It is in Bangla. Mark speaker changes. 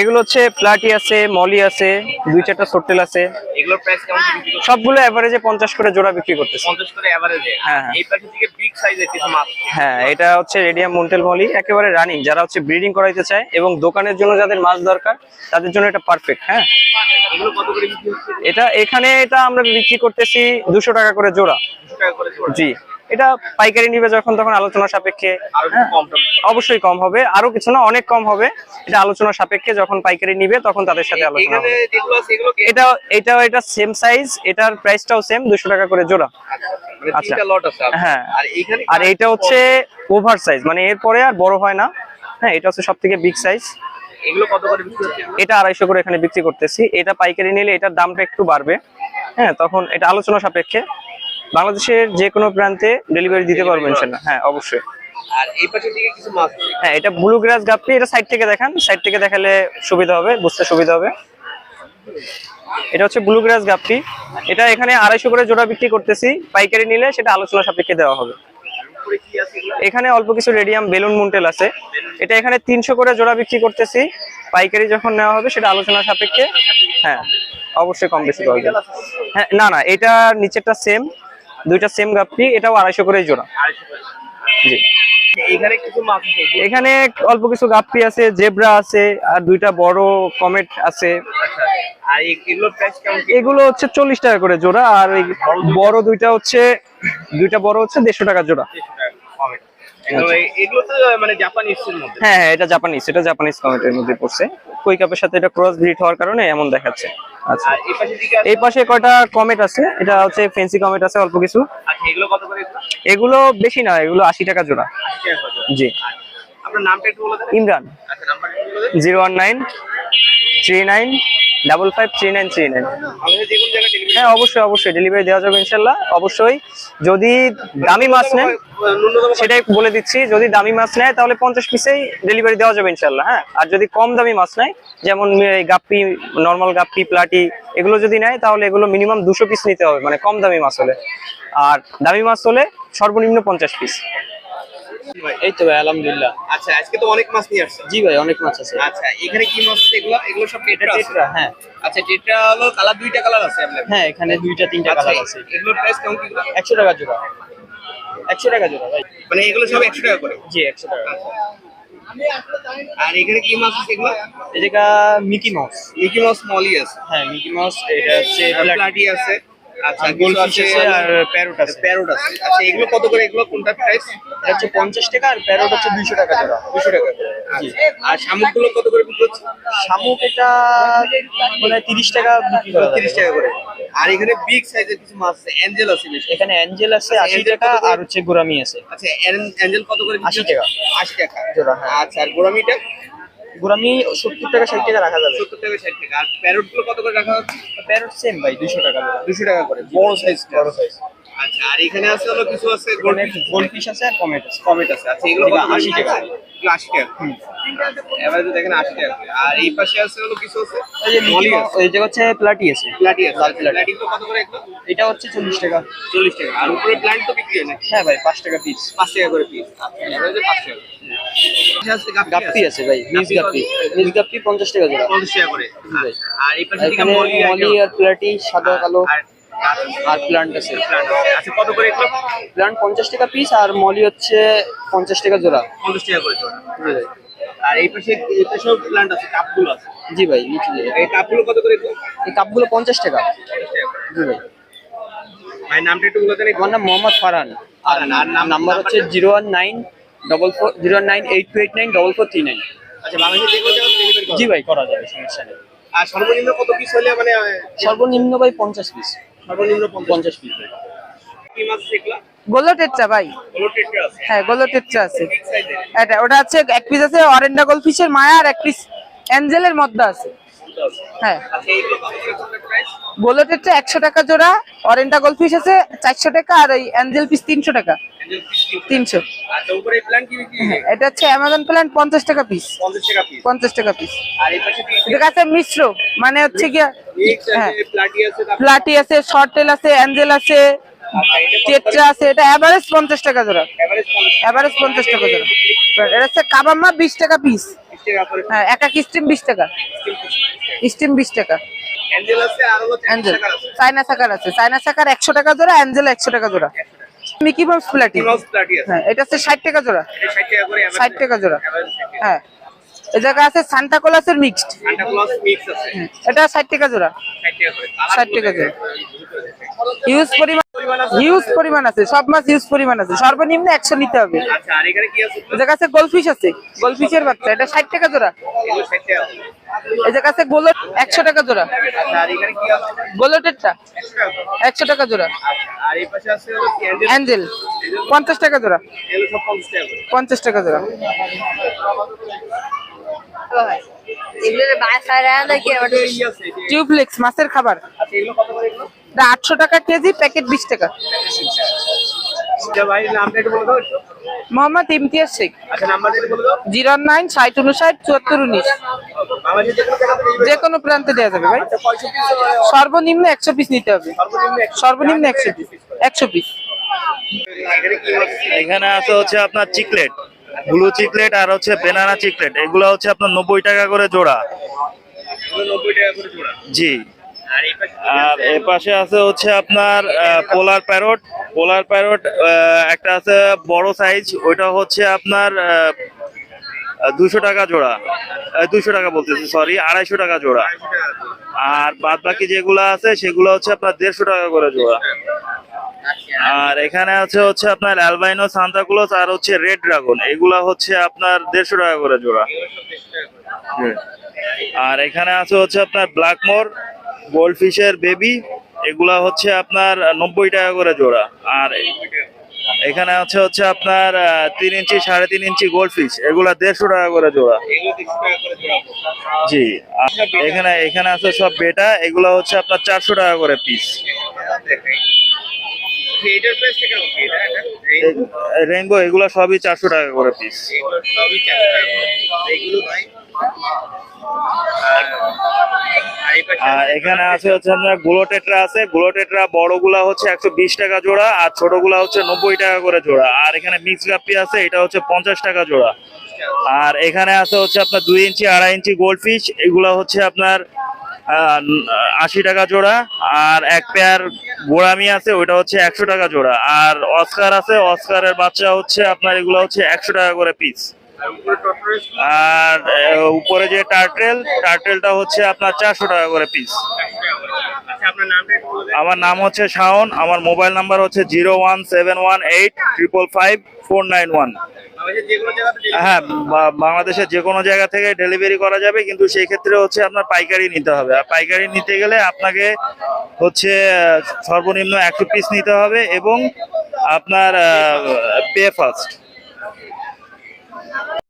Speaker 1: এগুলো হচ্ছে প্লাটি আছে মলি আছে দুই চারটা সোটেল আছে।
Speaker 2: এগুলোর প্রাইস কেমন
Speaker 1: সবগুলো এভারেজে পঞ্চাশ করে জোড়া বিক্রি করতেছে।
Speaker 2: 50 করে এভারেজে
Speaker 1: হ্যাঁ, হ্যাঁ।
Speaker 2: এই পাশে থেকে বিগ সাইজের কিছু মাছ
Speaker 1: হ্যাঁ এটা হচ্ছে রেডিয়াম মন্টেল মলি একেবারে রানিং যারা হচ্ছে ব্রিডিং করাইতে চায় এবং দোকানের জন্য যাদের মাছ দরকার তাদের জন্য এটা পারফেক্ট হ্যাঁ।
Speaker 2: এগুলো কত করে বিক্রি হচ্ছে?
Speaker 1: এটা এখানে এটা আমরা বিক্রি করতেছি দুশো টাকা করে জোড়া।
Speaker 2: 200 টাকা করে জোড়া।
Speaker 1: জি। এটা পাইকারি নিবে যখন তখন আলোচনা সাপেক্ষে। অবশ্যই কম হবে। আরও কিছু না অনেক কম হবে। এটা আলোচনা সাপেক্ষে যখন পাইকারি নিবে তখন তাদের সাথে আলোচনা হবে। এটা এটা এটা সেম সাইজ এটার প্রাইসটাও সেম দুশো টাকা করে জোড়া।
Speaker 2: মানে
Speaker 1: আচ্ছা।
Speaker 2: আছে আপনার।
Speaker 1: হ্যাঁ।
Speaker 2: আর
Speaker 1: এটা হচ্ছে ওভার সাইজ মানে এরপরে আর বড় হয় না। হ্যাঁ এটা হচ্ছে সব থেকে বিগ সাইজ এটা আড়াইশো করে এখানে বিক্রি করতেছি। এটা পাইকারি নিলে এটার দামটা একটু বাড়বে। হ্যাঁ তখন এটা আলোচনা সাপেক্ষে। বাংলাদেশের যে কোনো প্রান্তে ডেলিভারি দিতে পারব ইনশাল্লাহ হ্যাঁ। অবশ্যই।
Speaker 2: আর এই পাশে দিকে কিছু মাছ
Speaker 1: হ্যাঁ এটা ব্লু গ্রাস গাপ্পি এটা সাইড থেকে দেখান। সাইড থেকে দেখালে সুবিধা হবে বুঝতে সুবিধা হবে। এটা হচ্ছে ব্লু গ্রাস গাপ্পি এটা এখানে আড়াইশো করে জোড়া বিক্রি করতেছি। পাইকারি নিলে সেটা আলোচনা সাপেক্ষে দেওয়া হবে। এখানে অল্প কিছু রেডিয়াম বেলুন মুন্টেল আছে। এটা এখানে তিনশো করে জোড়া বিক্রি করতেছি। পাইকারি যখন নেওয়া হবে সেটা আলোচনা সাপেক্ষে। হ্যাঁ অবশ্যই কম বেশি হ্যাঁ না না এটা নিচেরটা সেম দুইটা সেম গাপ্পি এটাও আড়াইশো করে জোড়া। জি।
Speaker 2: এখানে
Speaker 1: অল্প কিছু গাপ্পি আছে জেব্রা আছে আর দুইটা বড় কমেট আছে।
Speaker 2: কি?
Speaker 1: এগুলো হচ্ছে চল্লিশ টাকা করে জোড়া আর বড় দুইটা হচ্ছে দুইটা বড় হচ্ছে দেড়শো টাকা জোড়া।
Speaker 2: 100 টাকা কমে এগুলো এগুলো তো মানে
Speaker 1: হ্যাঁ হ্যাঁ এটা জাপানিজ এটা জাপানিজ কমেটের মধ্যে পড়ছে। কই কাপের সাথে এটা ক্রস ব্রিড হওয়ার কারণে এমন দেখাচ্ছে। আচ্ছা।
Speaker 2: এই পাশে
Speaker 1: কয়টা কমেট আছে? এটা হচ্ছে ফেন্সি কমেট আছে অল্প কিছু।
Speaker 2: আচ্ছা এগুলো
Speaker 1: বেশি না এগুলো আশি টাকা জোড়া।
Speaker 2: 80 টাকা করে
Speaker 1: জি।
Speaker 2: আপনার নামটা একটু
Speaker 1: ইমরান।
Speaker 2: আচ্ছা
Speaker 1: zero one nine three nine double five three nine three nine হ্যাঁ অবশ্যই অবশ্যই। ডেলিভারি দেওয়া যাবে ইনশাল্লাহ, অবশ্যই। যদি দামি মাছ নেন, সেটাই বলে দিচ্ছি, যদি দামি মাছ নেয়, তাহলে পঞ্চাশ পিসেই ডেলিভারি দেওয়া যাবে ইনশাল্লাহ হ্যাঁ। আর যদি কম দামি মাছ নেয়, যেমন গাপ্পি নর্মাল গাপ্পি প্লাটি এগুলো যদি নেয়, তাহলে এগুলো মিনিমাম দুশো পিস নিতে হবে মানে কম দামি মাছ হলে। আর দামি মাছ হলে সর্বনিম্ন পঞ্চাশ পিস।
Speaker 3: এই তো ভাই আলহামদুলিল্লাহ।
Speaker 2: আচ্ছা আজকে তো অনেক মাছ নিয়ে আসছে।
Speaker 3: জি ভাই অনেক মাছ আছে।
Speaker 2: আচ্ছা এখানে কি মাছ এগুলো এগুলো সব টেট্রা
Speaker 3: টেট্রা হ্যাঁ।
Speaker 2: আচ্ছা টেট্রা হলো কালার দুইটা কালার আছে।
Speaker 3: হ্যাঁ এখানে দুইটা তিনটা
Speaker 2: আচ্ছা
Speaker 3: কালার আছে।
Speaker 2: এগুলোর প্রাইস কেমন কি?
Speaker 3: একশো টাকা জোড়া। একশো টাকা জোড়া ভাই।
Speaker 2: মানে এগুলো সব একশো টাকা করে?
Speaker 3: জি একশো টাকা।
Speaker 2: আর এখানে কি মাছ আছে এগুলো?
Speaker 3: Mickey Mouse.
Speaker 2: Mickey Mouse molly আছে।
Speaker 3: হ্যাঁ মিকি মাউস এটা হচ্ছে
Speaker 2: প্লাটি আছে। আচ্ছা
Speaker 3: গোল
Speaker 2: কিছু
Speaker 3: ফিশ আছে আর প্যারোট আছে।
Speaker 2: প্যারোট আছে। আচ্ছা এগুলো কত করে? এগুলো কোনটা প্রাইস
Speaker 3: এটা হচ্ছে পঞ্চাশ টাকা আর প্যারোট হচ্ছে দুইশো টাকা জোড়া।
Speaker 2: দুশো টাকা আর শামুকগুলো কত করে বিক্রি হচ্ছে?
Speaker 3: শামুক এটা মানে তিরিশ টাকা বিক্রি করা
Speaker 2: তিরিশ। টাকা করে। আর এখানে বিগ সাইজের কিছু মাছ আছে। অ্যাঞ্জেল আছে
Speaker 3: এখানে অ্যাঞ্জেল আছে
Speaker 2: আচ্ছা,
Speaker 3: আশি টাকা আর হচ্ছে গোরামি আছে।
Speaker 2: আচ্ছা অ্যাঞ্জেল কত করে
Speaker 3: 80 টাকা।
Speaker 2: আশি টাকা।
Speaker 3: জোড়া, হ্যাঁ।
Speaker 2: আচ্ছা আর গোরামিটা?
Speaker 3: গোরামি সত্তর টাকা ষাট টাকা রাখা যাবে।
Speaker 2: সত্তর টাকা ষাট টাকা। আর প্যারোটগুলো কত করে রাখা হচ্ছে?
Speaker 3: প্যারোট সেম ভাই দুইশো টাকা
Speaker 2: দুশো টাকা করে। বড় সাইজ
Speaker 3: বড় সাইজ
Speaker 2: আচ্ছা আর এখানে আছে হলো কিছু আছে? গোল্ড
Speaker 3: ফিশ আছে আর কমেট আছে।
Speaker 2: কমেট আছে। আচ্ছা এগুলো
Speaker 3: আশি
Speaker 2: কত
Speaker 3: 80 টাকা।
Speaker 2: এগুলো আশি টাকা এবারে দেখেন আশি টাকা আর এই পাশে আছে হলো কিছু আছে? মলি
Speaker 3: মিকি
Speaker 2: আছে।
Speaker 3: এই যে হচ্ছে প্লাটি আছে।
Speaker 2: প্লাটি আছে।
Speaker 3: লাল প্লাটি।
Speaker 2: প্লাটিগুলো কত করে এগুলো
Speaker 3: এটা হচ্ছে চল্লিশ টাকা।
Speaker 2: চল্লিশ টাকা। আর উপরে প্ল্যান্ট তো বিক্রি হয়
Speaker 3: হ্যাঁ ভাই পাঁচ টাকা পিস
Speaker 2: পাঁচ টাকা করে পিস আচ্ছা পাঁচ টাকা। আছে গাপ্পি
Speaker 3: গাপ্পি
Speaker 2: আছে?
Speaker 3: আছে ভাই মিস গাপ্পি মিস গাপ্পি পঞ্চাশ টাকা জোড়া।
Speaker 2: পঞ্চাশ টাকা করে। আর এই পাশে মলি
Speaker 3: আর প্লাটি সাদা কালো।
Speaker 2: আর।
Speaker 3: আর প্লান্ট আছে।
Speaker 2: আচ্ছা কত করে এগুলো?
Speaker 3: প্লান্ট পঞ্চাশ টাকা পিস আর মলি হচ্ছে পঞ্চাশ টাকা জোড়া।
Speaker 2: পঞ্চাশ টাকা করে জোড়া। আর এই পাশে এই পাশেও প্ল্যান্ট আছে কাপগুলো আছে?
Speaker 3: জি ভাই
Speaker 2: এই কাপগুলো কত করে
Speaker 3: এই কাপগুলো পঞ্চাশ টাকা। জি ভাই।
Speaker 2: ভাই নামটা একটু বলে দেন।
Speaker 3: আমার নাম মোহাম্মদ ফারহান। আর
Speaker 2: আর নাম-
Speaker 3: নাম্বার হচ্ছে zero one nine double four zero nine eight two eight nine double four three nine
Speaker 2: আচ্ছা বাংলাদেশের যে কোনো ডেলিভারি
Speaker 3: জি ভাই করা যাবে সমস্যা নেই।
Speaker 2: আর সর্বনিম্ন কত পিস হলে মানে
Speaker 3: সর্বনিম্ন ভাই পঞ্চাশ পিস
Speaker 2: সর্বনিম্ন পঞ্চাশ
Speaker 3: পিস ভাই।
Speaker 4: গোলো টেট্রা হ্যাঁ গোলো টেট্রা আছে। এটা ওটা হচ্ছে এক পিস আছে অরেন্ডা গোল ফিশের মায়া আর এক পিস অ্যাঞ্জেলের মধ্যে আছে। হ্যাঁ।
Speaker 2: আচ্ছা এইগুলো কত করে প্রাইস
Speaker 4: গোলো টেট্রা একশো টাকা জোড়া গোল ফিশ আছে চারশো টাকা আর ওই অ্যাঞ্জেল পিস তিনশো টাকা। তিনশো।
Speaker 2: হয়?
Speaker 4: এটা হচ্ছে অ্যামাজন প্ল্যান্ট পঞ্চাশ টাকা পিস
Speaker 2: পঞ্চাশ টাকা পিস
Speaker 4: পিস এটা আছে মিশ্র মানে হচ্ছে গিয়া হ্যাঁ।
Speaker 2: প্লাটি আছে
Speaker 4: প্লাটি আছে শর্ট টেল আছে অ্যাঞ্জেল আছে
Speaker 2: আচ্ছা
Speaker 4: আছে এটা অ্যাভারেজ পঞ্চাশ টাকা জোড়া। অ্যাভারেজ পঞ্চাশ টাকা। জোড়া। এটা হচ্ছে কাবাম্মা বিশ টাকা পিস
Speaker 2: টাকা করে
Speaker 4: হ্যাঁ এক স্টিম বিশ টাকা। স্টিম বিশ টাকা।
Speaker 2: অ্যাঞ্জেল আছে আর হলো
Speaker 4: অ্যাঞ্জেল।
Speaker 2: টাকা আছে।
Speaker 4: চাইনা সাকার আছে। চাইনা সাকার একশো টাকা জোড়া অ্যাঞ্জেল একশো টাকা জোড়া। মিকি মাউস প্লাটি
Speaker 2: আছে।
Speaker 4: হ্যাঁ এটা হচ্ছে ষাট টাকা জোড়া।
Speaker 2: এটা 60 টাকা করে
Speaker 4: ষাট টাকা জোড়া।
Speaker 2: 60।
Speaker 4: হ্যাঁ। এই জায়গা আছে সান্টা কোলাসের মিক্সড
Speaker 2: মিক্স আছে।
Speaker 4: এটা ষাট টাকা জোড়া।
Speaker 2: 60 টাকা করে।
Speaker 4: 60 টাকা করে। হিউজ পরিমাণ হিউজ পরিমাণ আছে সব মাছ হিউজ পরিমাণ আছে। সর্বনিম্ন একশো নিতে হবে।
Speaker 2: আচ্ছা আর এখানে কি আছে?
Speaker 4: এই জায়গা আছে গোলফিশ আছে গোলফিশের বাচ্চা এটা ষাট টাকা জোড়া।
Speaker 2: এগুলো 60 টাকা। করে।
Speaker 4: এই জায়গা আছে গোলট একশো টাকা জোড়া।
Speaker 2: আচ্ছা আর এখানে কি আছে?
Speaker 4: গোলটেরটা
Speaker 2: 100 টাকা করে।
Speaker 4: একশো টাকা জোড়া।
Speaker 2: আর এই পাশে আছে হলো কি অ্যাঞ্জেল
Speaker 4: অ্যাঞ্জেল পঞ্চাশ টাকা জোড়া।
Speaker 2: এগুলো সব 50 টাকা করে।
Speaker 4: পঞ্চাশ টাকা জোড়া। টিউবলেক্স মাছের খাবার। এটা আটশো টাকা কেজি প্যাকেট বিশ টাকা। মোহাম্মদ ইমতিয়াজ শেখ।
Speaker 2: আচ্ছা নাম্বারটা একটু বলে দাও।
Speaker 4: জিরো নাইন ষাট উনষাট চুয়াত্তর উনিশ।
Speaker 2: যে কোনো
Speaker 4: প্রান্তে দেওয়া যাবে ভাই।
Speaker 2: আচ্ছা
Speaker 4: সর্বনিম্ন একশো পিস নিতে হবে।
Speaker 2: সর্বনিম্ন একশো
Speaker 4: পিস একশো পিস
Speaker 2: এখানে আছে
Speaker 5: হচ্ছে আপনার চিকলেট ব্লু চিকলেট আর হচ্ছে বেনানা চিকলেট। এগুলো হচ্ছে আপনার নব্বই টাকা করে জোড়া।
Speaker 2: এগুলো 90 টাকা করে জোড়া।
Speaker 5: জি।
Speaker 2: আর এই পাশে
Speaker 5: আছে? হচ্ছে আপনার পোলার প্যারট। পোলার প্যারট একটা আছে বড় সাইজ ওইটা হচ্ছে আপনার দুশো টাকা জোড়া। দুশো টাকা বলতেছি সরি আড়াইশো টাকা জোড়া।
Speaker 2: 200 টাকা করে।
Speaker 5: আর বাদ বাকি যেগুলো আছে সেগুলো হচ্ছে আপনার দেড়শো টাকা করে জোড়া। আর এখানে আছে হচ্ছে আপনার অ্যালবাইনো সান্তাক্লোজ আর হচ্ছে রেড ড্রাগন। এগুলা হচ্ছে আপনার দেড়শো টাকা করে জোড়া। আর এখানে আছে হচ্ছে আপনার ব্ল্যাকমোর গোল্ড ফিশের বেবি, এগুলা হচ্ছে আপনার নব্বই টাকা করে জোড়া। আর এখানে আছে হচ্ছে আপনার তিন ইঞ্চি, সাড়ে তিন ইঞ্চি গোল্ড ফিশ এগুলা দেড়শো টাকা করে জোড়া।
Speaker 2: এগুলো 200 টাকা করে জোড়া
Speaker 5: জি এখানে এখানে আছে সব বেটা, এগুলা হচ্ছে আপনার চারশো টাকা করে পিস রেইনবো, এগুলা সবই চারশো টাকা করে পিস এখানে আছে হচ্ছে আপনার গুলোটেটরা আছে। গুলোটেটরা বড়গুলা হচ্ছে একশো বিশ টাকা জোড়া, আর ছোটগুলা হচ্ছে নব্বই টাকা করে জোড়া। আর এখানে মিক্স গাপ্পি আছে, এটা হচ্ছে পঞ্চাশ টাকা জোড়া। আর এখানে আছে হচ্ছে আপনার দুই ইঞ্চি, আড়াই ইঞ্চি গোল্ড ফিশ এগুলো হচ্ছে আপনার আশি টাকা জোড়া। আর এক পেয়ার গোড়ামি আছে, ওইটা হচ্ছে একশো টাকা জোড়া। আর অস্কার আছে, অস্কারের বাচ্চা হচ্ছে আপনার এগুলো হচ্ছে একশো টাকা করে পিস
Speaker 2: আর উপরে
Speaker 5: যে টার্টেল টার্টেলটা হচ্ছে আপনার চারশো টাকা করে পিস
Speaker 2: আচ্ছা দেন।
Speaker 5: আমার নাম হচ্ছে শাওন আমার মোবাইল নাম্বার হচ্ছে zero one seven one eight triple five four nine one. হ্যাঁ বাংলাদেশের যে কোনো জায়গা থেকে ডেলিভারি করা যাবে কিন্তু সেই ক্ষেত্রে হচ্ছে আপনার পাইকারি নিতে হবে। আর পাইকারি নিতে গেলে আপনাকে হচ্ছে সর্বনিম্ন একশো পিস নিতে হবে এবং আপনার পে ফার্স্ট